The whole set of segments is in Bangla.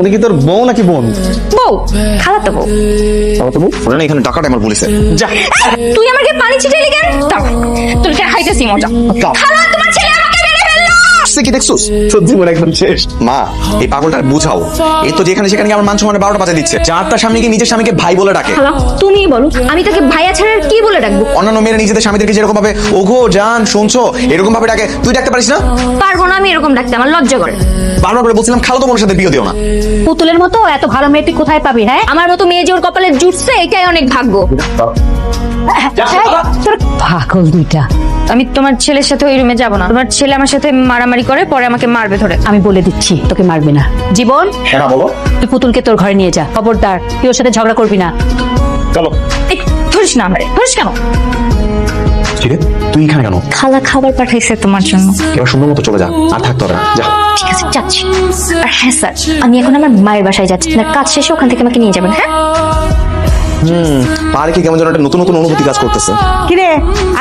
উনি কি তোর বউ নাকি বোন? বউ খালাতো বউ। আমার তো বউ না এখানে টাকাটা আমার পুলিশে যা। তুই আমাকে পানি ছিটাইলি কেন? তোর কে খাইতেছি মজা। দাও। সে কি দেখছিস? সত্যি মনে একদম শেষ। মা এই পাগলটা বুঝাও। এই তো যেখানে সেখানে আমার মান সম্মানে বারোটা বাজে দিচ্ছে। যার তার স্বামীকে নিজের স্বামীকে ভাই বলে ডাকে। খালা তুমিই বলো আমি তাকে ভাইয়া ছাড়া আর কি বলে ডাকবো? অন্যান্য মেয়েরা নিজেদের স্বামীদেরকে যেরকম ভাবে ওঘো জান শুনছো? এরকম ভাবে ডাকে। তুই ডাকতে পারিস না? পারব না আমি এরকম ডাকতে আমার লজ্জা করে। বারবার করে বলছিলাম খালো তো বোনের সাথে বিয়ে দিও না। পুতুলের মতো এত ভালো মেয়ে তুই কোথায় পাবি হ্যাঁ? আমার মতো মেয়ে যে ওর কপালে জুটছে এটাই অনেক ভাগ্য। তোর পাগল দুইটা। আমি তোমার ছেলের সাথে ওই রুমে যাব না। তোমার ছেলে আমার সাথে মারামারি করে পরে আমাকে মারবে ধরে। আমি বলে দিচ্ছি তোকে মারবে না। জীবন হ্যাঁ বলো। তুই পুতুলকে তোর ঘরে নিয়ে যা। খবরদার তুই ওর সাথে ঝগড়া করবি না। চলো। ধরিস না আমারে ধরিস কেন? ঠিক আছে তুই এখানে কেন? খালা খাবার পাঠাইছে তোমার জন্য। এবার সুন্দর মতো চলে যা আর থাকতে হবে যা। ঠিক আছে যাচ্ছি। আর হ্যাঁ স্যার আমি এখন আমার মায়ের বাসায় যাচ্ছি। না কাজ শেষে ওখান থেকে আমাকে নিয়ে যাবেন হ্যাঁ? হুম। পার্কে কেমন যেন একটা নতুন নতুন অনুভূতি কাজ করতেছে। কিরে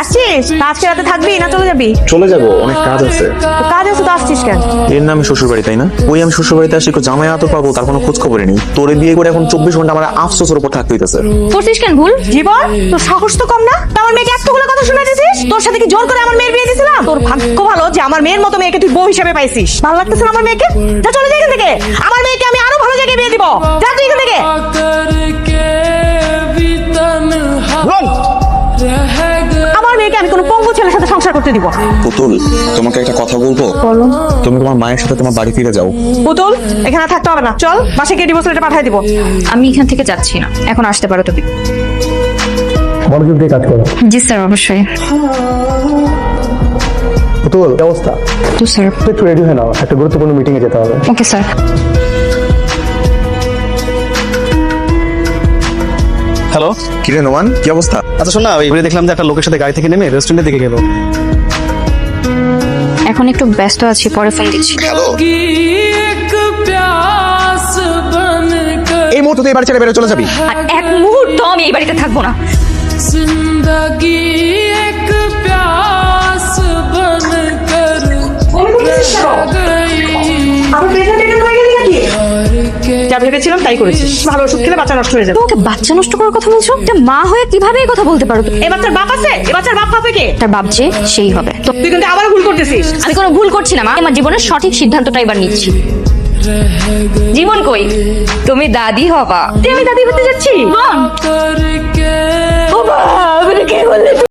আসছিস? তা আজকে রাতে থাকবি না চলে যাবি? চলে যাব অনেক কাজ আছে। তো কাজ আছে তো আসছিস কেন? এর নামে শ্বশুর বাড়ি তাই না? ওই আমি শ্বশুর বাড়িতে আসি একটু জামাই আতো পাবো তার কোনো খোঁজ খবরই নেই। তোরে বিয়ে করে এখন চব্বিশ ঘণ্টা আমার আফসোসের উপর থাকতে হইতেছে। করছিস কেন ভুল? জীবন তোর সাহস তো কম না? তা আমার মেয়েকে এতগুলো কথা শুনে দিছিস তোর সাথে কি জোর করে আমার মেয়ের বিয়ে দিছিলাম তোর ভাগ্য ভালো যে আমার মেয়ের মতো মেয়েকে তুই বউ হিসেবে পাইছিস। ভালো লাগতেছে না আমার মেয়েকে? যা চলে যাই এখান থেকে। আমার মেয়েকে আমি আরও ভালো জায়গায় বিয়ে দিব। যা তুই এখান থেকে। আমার মেয়েকে আমি কোনো পঙ্গু ছেলের সাথে সংসার করতে দিব পুতুল তোমাকে একটা কথা বলব? বলো। তুমি তোমার মায়ের সাথে তোমার বাড়ি ফিরে যাও। পুতুল এখানে থাকতে হবে না। চল বাসায় গিয়ে ডিভোর্স লেটার পাঠিয়ে দিব। আমি এখান থেকে যাচ্ছি না। এখন আসতে পারো তুমি। মনোযোগ দিয়ে কাজ করো। জি স্যার অবশ্যই। পুতুল কি অবস্থা? তো স্যার। একটু রেডি হয়ে নাও। একটা গুরুত্বপূর্ণ মিটিং এ যেতে হবে। Okay sir. হ্যালো কিরে ওয়ান কি অবস্থা? আচ্ছা শোন না ওই দেখলাম যে একটা লোকের সাথে গাড়ি থেকে নেমে রেস্টুরেন্টের দিকে গেল। এখন একটু ব্যস্ত আছি পরে ফোন দিচ্ছি। হ্যালো এই মুহূর্তে তুই এই বাড়ি ছেড়ে বেরো চলে যাবি। আর এক মুহূর্ত আমি এই বাড়িতে থাকব না। জিন্দগি এক প্যার যা ভেবেছিলাম তাই করেছিস ভালো ওষুধ খেলে বাচ্চা নষ্ট হয়ে যাবে। তোমাকে বাচ্চা নষ্ট করার কথা বলছো? একটা মা হয়ে কীভাবে কথা বলতে পারো? এ বাচ্চার বাপ আছে? এ বাচ্চার বাপ হবে কে? তার বাপ যে সেই হবে। তো তুই কিন্তু আবার ভুল করতেছিস। আমি কোনো ভুল করছি না মা। আমার জীবনের সঠিক সিদ্ধান্তটা এবার নিচ্ছি। জীবন কই? তুমি দাদি হবা। তুমি দাদি হতে যাচ্ছি? বোন ও বাবা কি বললে?